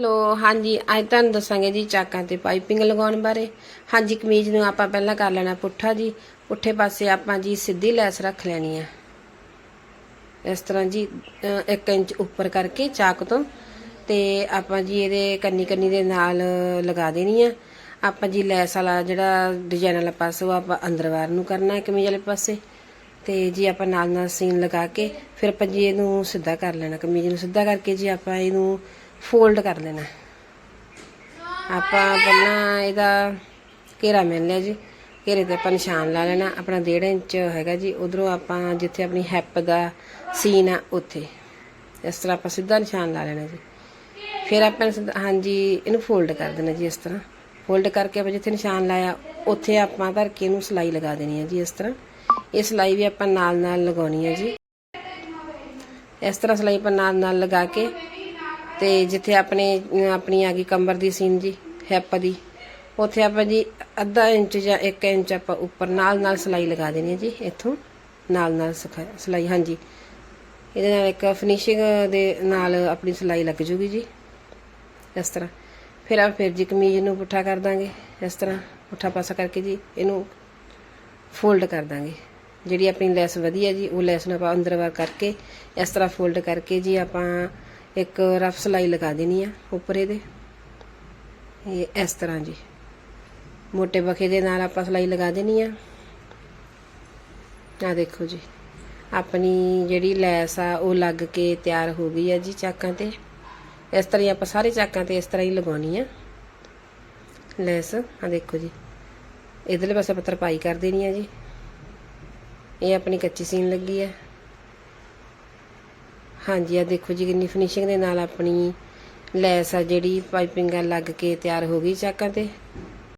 ਲੋ, ਹਾਂਜੀ, ਅੱਜ ਤੁਹਾਨੂੰ ਦੱਸਾਂਗੇ ਜੀ ਚਾਕਾਂ ਤੇ ਪਾਈਪਿੰਗ ਲਗਾਉਣ ਬਾਰੇ। ਹਾਂਜੀ, ਕਮੀਜ਼ ਨੂੰ ਆਪਾਂ ਪਹਿਲਾਂ ਕਰ ਲੈਣਾ ਪੁੱਠਾ ਜੀ। ਪੁੱਠੇ ਪਾਸੇ ਆਪਾਂ ਜੀ ਸਿੱਧੀ ਲੈਸ ਰੱਖ ਲੈਣੀ ਆ। ਇਸ ਤਰ੍ਹਾਂ ਜੀ 1 ਇੰਚ ਉੱਪਰ ਕਰਕੇ ਚਾਕ ਤੋਂ ਤੇ ਆਪਾਂ ਜੀ ਇਹਦੇ ਕੰਨੀ ਕੰਨੀ ਦੇ ਨਾਲ ਲਗਾ ਦੇਣੀ ਆ। ਆਪਾਂ ਜੀ ਲੈਸ ਵਾਲਾ ਜਿਹੜਾ ਡਿਜ਼ਾਈਨ ਵਾਲਾ ਪਾਸਾ ਉਹ ਆਪਾਂ ਅੰਦਰ ਵਾਰ ਨੂੰ ਕਰਨਾ ਹੈ ਕਮੀਜ਼ ਵਾਲੇ ਪਾਸੇ। ਤੇ ਜੀ ਆਪਾਂ ਨਾਲ ਨਾਲ ਸੀਨ ਲਗਾ ਕੇ ਫਿਰ ਆਪਾਂ ਜੀ ਇਹਨੂੰ ਸਿੱਧਾ ਕਰ ਲੈਣਾ, ਕਮੀਜ਼ ਨੂੰ ਸਿੱਧਾ ਕਰਕੇ ਜੀ ਆਪਾਂ ਇਹਨੂੰ ਫੋਲਡ ਕਰ ਲੈਣਾ। ਆਪਾਂ ਪਹਿਲਾਂ ਇਹਦਾ ਘੇਰਾ ਮਿਲ ਲਿਆ ਜੀ। ਘੇਰੇ ਤੇ ਆਪਾਂ ਨਿਸ਼ਾਨ ਲਾ ਲੈਣਾ, ਆਪਣਾ 1.5 ਇੰਚ ਹੈਗਾ ਜੀ। ਉਧਰੋਂ ਆਪਾਂ ਜਿੱਥੇ ਆਪਣੀ ਹੈਪ ਦਾ ਸੀਨ ਆ, ਉੱਥੇ। ਇਸ ਤਰ੍ਹਾਂ ਆਪਾਂ ਸਿੱਧਾ ਨਿਸ਼ਾਨ ਲਾ ਲੈਣਾ ਜੀ। ਫਿਰ ਆਪਾਂ ਸਿੱਧਾ- ਹਾਂਜੀ, ਇਹਨੂੰ ਫੋਲਡ ਕਰ ਦੇਣਾ ਜੀ ਇਸ ਤਰ੍ਹਾਂ। ਫੋਲਡ ਕਰਕੇ ਆਪਾਂ ਜਿੱਥੇ ਨਿਸ਼ਾਨ ਲਾਇਆ, ਉੱਥੇ ਆਪਾਂ ਧਰ ਕੇ ਇਹਨੂੰ ਸਲਾਈ ਲਗਾ ਦੇਣੀ ਹੈ ਜੀ ਇਸ ਤਰ੍ਹਾਂ। ਇਹ ਸਲਾਈ ਵੀ ਆਪਾਂ ਨਾਲ ਨਾਲ ਲਗਾਉਣੀ ਹੈ ਜੀ। ਇਸ ਤਰ੍ਹਾਂ ਸਲਾਈ ਆਪਾਂ ਨਾਲ ਨਾਲ ਲਗਾ ਕੇ ਤੇ ਜਿੱਥੇ ਆਪਣੇ, ਆਪਣੀ ਆ ਗਈ ਕਮਰ ਦੀ ਸੀਨ ਜੀ ਹੈਪ ਦੀ, ਉੱਥੇ ਆਪਾਂ ਜੀ ਅੱਧਾ ਇੰਚ ਜਾਂ 1 ਇੰਚ ਆਪਾਂ ਉੱਪਰ ਨਾਲ ਨਾਲ ਸਲਾਈ ਲਗਾ ਦੇਣੀ ਹੈ ਜੀ, ਇੱਥੋਂ ਨਾਲ ਨਾਲ ਸਿਖਾ- ਸਲਾਈ, ਹਾਂਜੀ। ਇਹਦੇ ਨਾਲ ਇੱਕ ਫਿਨਿਸ਼ਿੰਗ ਦੇ ਨਾਲ ਆਪਣੀ ਸਲਾਈ ਲੱਗ ਜੂਗੀ ਜੀ, ਇਸ ਤਰ੍ਹਾਂ। ਫਿਰ ਆ ਫਿਰ ਜੀ ਕਮੀਜ਼ ਨੂੰ ਪੁੱਠਾ ਕਰ ਦਾਂਗੇ, ਇਸ ਤਰ੍ਹਾਂ ਪੁੱਠਾ ਪਾਸਾ ਕਰਕੇ ਜੀ ਇਹਨੂੰ ਫੋਲਡ ਕਰ ਦਾਂਗੇ। ਜਿਹੜੀ ਆਪਣੀ ਲੈਸ ਵਧੀਆ ਜੀ, ਉਹ ਲੈਸ ਨੂੰ ਆਪਾਂ ਅੰਦਰ ਵਾਰ ਕਰਕੇ, ਇਸ ਤਰ੍ਹਾਂ ਫੋਲਡ ਕਰਕੇ ਜੀ ਆਪਾਂ ਇੱਕ ਰਫ ਸਲਾਈ ਲਗਾ ਦੇਣੀ ਆ ਉੱਪਰ ਇਹਦੇ ਇਹ ਇਸ ਤਰ੍ਹਾਂ ਜੀ। ਮੋਟੇ ਬਖੇ ਦੇ ਨਾਲ ਆਪਾਂ ਸਲਾਈ ਲਗਾ ਦੇਣੀ ਆ। ਆ ਦੇਖੋ ਜੀ। ਆਪਣੀ ਜਿਹੜੀ ਲੈਸ ਆ, ਉਹ ਲੱਗ ਕੇ ਤਿਆਰ ਹੋ ਗਈ ਆ ਜੀ ਚਾਕਾਂ ਤੇ। ਇਸ ਤਰ੍ਹਾਂ ਹੀ ਆਪਾਂ ਸਾਰੇ ਚਾਕਾਂ ਤੇ ਇਸ ਤਰ੍ਹਾਂ ਹੀ ਲਗਾਉਣੀ ਆ। ਲੈਸ ਆ ਦੇਖੋ ਜੀ। ਇਧਰਲੇ ਪਾਸੇ ਪੱਤਰ ਪਾਈ ਕਰ ਦੇਣੀ ਆ ਜੀ। ਇਹ ਆਪਣੀ ਕੱਚੀ ਸੀਨ ਲੱਗੀ ਹੈ। ਹਾਂਜੀ ਆ ਦੇਖੋ ਜੀ, ਕਿੰਨੀ ਫਿਨਿਸ਼ਿੰਗ ਦੇ ਨਾਲ ਆਪਣੀ ਲੈਸ ਆ ਜਿਹੜੀ ਪਾਈਪਿੰਗ ਆ, ਲੱਗ ਕੇ ਤਿਆਰ ਹੋ ਗਈ ਚਾਕਾਂ ਤੇ।